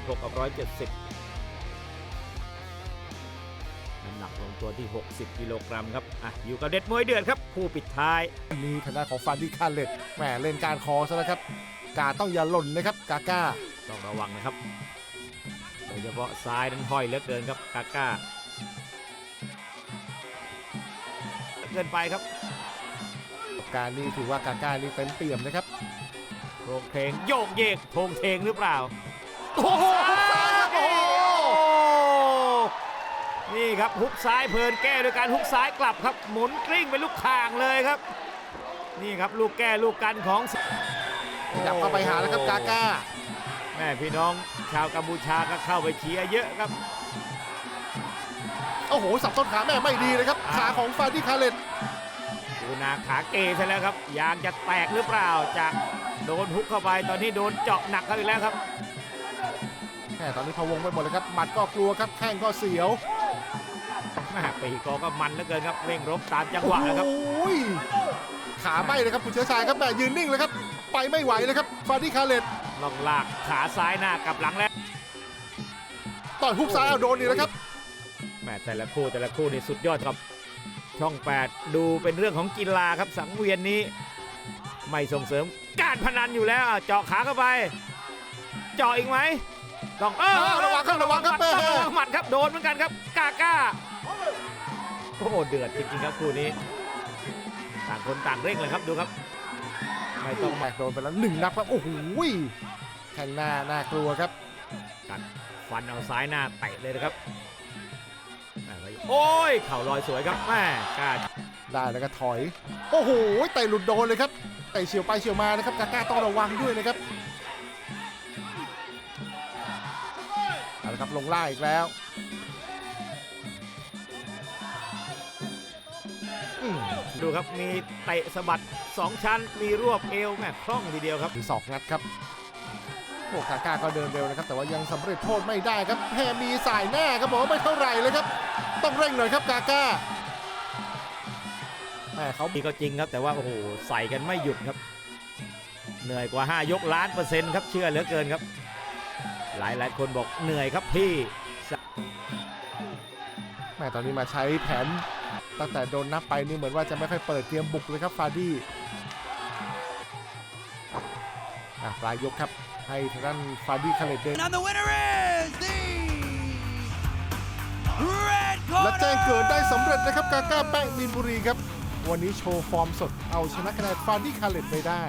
116กับ 170 น้ำหนักลงตัวที่ 60 กิโลกรัมครับ อะ อยู่กับเด็ดมวยเดือดครับคู่ปิดท้าย มีทางด้านของฟันที่คาเลตแหมเล่นการคอซะแล้วครับ กาต้องอย่าหล่นนะครับ กาก้า ต้องระวังนะครับ โดยเฉพาะซ้ายนั้นห้อยเหลือเกินครับ กาก้าเกินไปครับ การนี้ถือว่ากาก้านี่เต็มเปี่ยมนะครับโครงเพลงโยกเยกโทงเทงหรือเปล่า โอ้โหโอ้โหนี่ครับฮุกซ้ายเพลินแก้โดยการฮุกซ้ายกลับครับ หมุนกลิ้งเป็นลูกข่างเลยครับ นี่ครับลูกแก้ลูกกันของขยับเข้าไปหาแล้วครับกาก้าแม่พี่น้องชาวกัมพูชาก็เข้าไปเชียร์เยอะครับ โอ้โห สับต้นขาแม่ไม่ดีเลยครับขาของฟันที่คาเลตดูนาขาเกซะแล้วครับยางจะแตกหรือเปล่าจากโดนฮุกเข้าไปตอนนี้โดนเจาะหนักเข้าอีกแล้วครับ แหมตอนนี้พะวงไปหมดเลยครับหมัดก็กลัวครับแข้งก็เสียวแม่ปีกอก็มันเหลือเกินครับเร่งรบตามจังหโอ้วะนะครับโหขาไหม้เลยครับคุณเชื้อชายครับแม่ยืนนิ่งเลยครับ ไปไม่ไหวเลยครับฟันที่คาเลตลองลากขาซ้ายหน้ากลับหลังแล้วต่อยฮุกซ้ายเอาโดนนี่แหละครับแม่แต่ละคู่แต่ละคู่นี่สุดยอดครับ ช่อง 8 ดูเป็นเรื่องของกีฬาครับสังเวียนนี้ ไม่ส่งเสริมการพนันอยู่แล้วอะเจาะขาเข้าไป เจาะอีกไหม ต้องเออเออระวังครับระวังครับต้องแม่ระวังหมัดครับโดนเหมือนกันครับกล้ากล้าโอ้โหเดือดจริงๆครับคู่นี้ ต่างคนต่างเร่งเลยครับดูครับ ไม่ต้องแม่โดนไปแล้วหนึ่งนับครับโอ้โหแข้งหน้าน่ากลัวครับกัดฟันเอาซ้ายหน้าเตะเลยนะครับแม่โอ้ยเข่าลอยสวยครับแม่กล้าได้แล้วก็ถอย โอ้โหเตะหลุดโดนเลยครับเตะเฉียวไปเฉียวมานะครับกาก้าต้องระวังด้วยนะครับ ครับลงล่างอีกแล้วอืมดูครับมีเตะสะบัด 2 ชั้น มีรวบเอวแม่คล่องทีเดียวครับมีศอกงัดครับโอ้กาก้าก็เดินเร็วนะครับ แต่ว่ายังสำเร็จโทษไม่ได้ครับแพรมีสายหน้าครับบอกว่าไม่เท่าไหร่เลยครับ ต้องเร่งหน่อยครับกาก้าแม่เขานี่ก็จริงครับ แต่ว่าโอ้โหใส่กันไม่หยุดครับ เหนื่อยกว่า 5 ยกล้านเปอร์เซ็นต์ครับเชื่อเหลือเกินครับ หลายหลายคนบอกเหนื่อยครับพี่แม่ตอนนี้มาใช้แผนตั้งแต่โดนนับไปนี่เหมือนว่าจะไม่ค่อยเปิดเกมบุกเลยครับฟาดี้อะปลายยกครับให้ทางด้านฟาดี้คาเลตเดิน And the winner is the red และ corner. แจ้งเกิดได้สำเร็จนะครับกาก้าแป้งมีนบุรีครับ วันนี้โชว์ฟอร์มสดเอาชนะคะแนนฟาดี้คาเลตไปได้